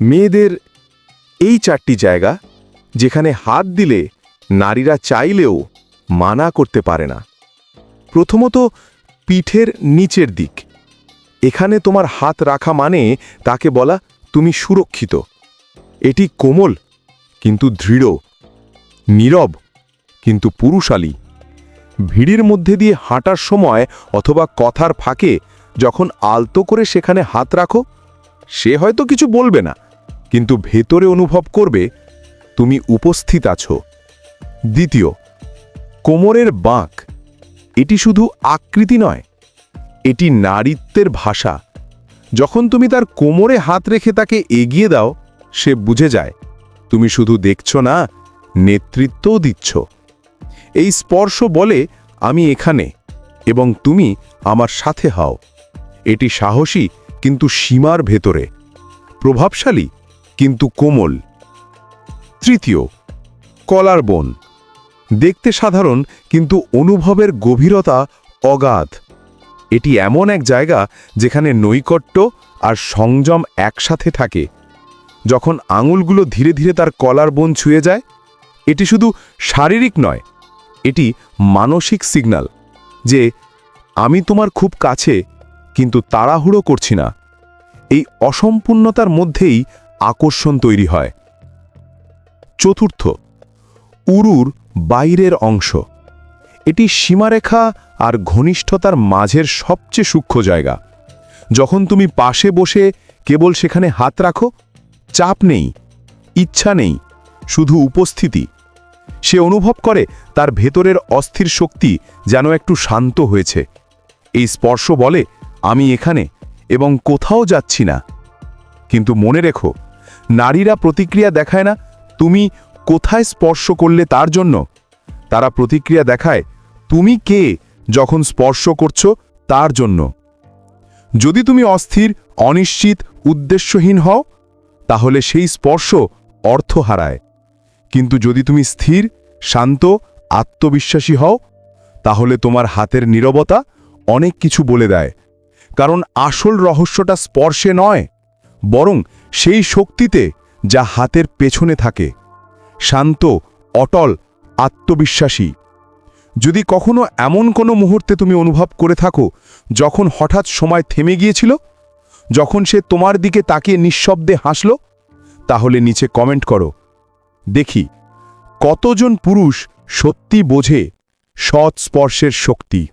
মেয়েদের এই চারটি জায়গা যেখানে হাত দিলে নারীরা চাইলেও মানা করতে পারে না। প্রথমত পিঠের নিচের দিক। এখানে তোমার হাত রাখা মানে তাকে বলা তুমি সুরক্ষিত। এটি কোমল, কিন্তু দৃঢ়, নীরব, কিন্তু পুরুষালী। ভিড়ের মধ্যে দিয়ে হাঁটার সময় অথবা কথার ফাঁকে যখন আলতো করে সেখানে হাত রাখো, সে হয়তো কিছু বলবে না। কিন্তু ভেতরে অনুভব করবে, তুমি উপস্থিত আছো। দ্বিতীয়, কোমরের বাঁক, এটি শুধু আকৃতি নয়, এটি নারীত্বের ভাষা। যখন তুমি তার কোমরে হাত রেখে তাকে এগিয়ে দাও, সে বুঝে যায়, তুমি শুধু দেখছ না, নেতৃত্বও দিচ্ছ। এই স্পর্শ বলে, আমি এখানে, এবং তুমি আমার সাথে হও। এটি সাহসী, কিন্তু সীমার ভেতরে। প্রভাবশালী কিন্তু কোমল। তৃতীয়, কলার বন। দেখতে সাধারণ, কিন্তু অনুভবের গভীরতা অগাধ। এটি এমন এক জায়গা যেখানে নৈকট্য আর সংযম একসাথে থাকে। যখন আঙুলগুলো ধীরে ধীরে তার কলার বন ছুঁয়ে যায়, এটি শুধু শারীরিক নয়, এটি মানসিক সিগন্যাল যে, আমি তোমার খুব কাছে, কিন্তু তাড়াহুড়ো করছি না। এই অসম্পূর্ণতার মধ্যেই আকর্ষণ তৈরি হয়। চতুর্থ, উরুর বাইরের অংশ। এটি সীমারেখা আর ঘনিষ্ঠতার মাঝের সবচেয়ে সূক্ষ্ম জায়গা। যখন তুমি পাশে বসে কেবল সেখানে হাত রাখো, চাপ নেই, ইচ্ছা নেই, শুধু উপস্থিতি। সে অনুভব করে তার ভেতরের অস্থির শক্তি যেন একটু শান্ত হয়েছে। এই স্পর্শ বলে, আমি এখানে এবং কোথাও যাচ্ছি না। কিন্তু মনে রেখো নারীরা প্রতিক্রিয়া দেখায় না, তুমি কোথায় স্পর্শ করলে তার জন্য? তারা প্রতিক্রিয়া দেখায়, তুমি কে যখন স্পর্শ করছ তার জন্য? যদি তুমি অস্থির, অনিশ্চিত, উদ্দেশ্যহীন হও, তাহলে সেই স্পর্শ অর্থ হারায়। কিন্তু যদি তুমি স্থির, শান্ত, আত্মবিশ্বাসী হও, তাহলে তোমার হাতের নীরবতা অনেক কিছু বলে দেয়। কারণ আসল রহস্যটা স্পর্শে নয়, বরং সেই শক্তিতে যা হাতের পেছনে থাকে। শান্ত, অটল, আত্মবিশ্বাসী। যদি কখনো এমন কোনো মুহূর্তে তুমি অনুভব করে থাকো, যখন হঠাৎ সময় থেমে গিয়েছিল, যখন সে তোমার দিকে তাকিয়ে নিঃশব্দে হাসল, তাহলে নিচে কমেন্ট করো। দেখি, কতজন পুরুষ সত্যি বোঝে সৎ স্পর্শের শক্তি?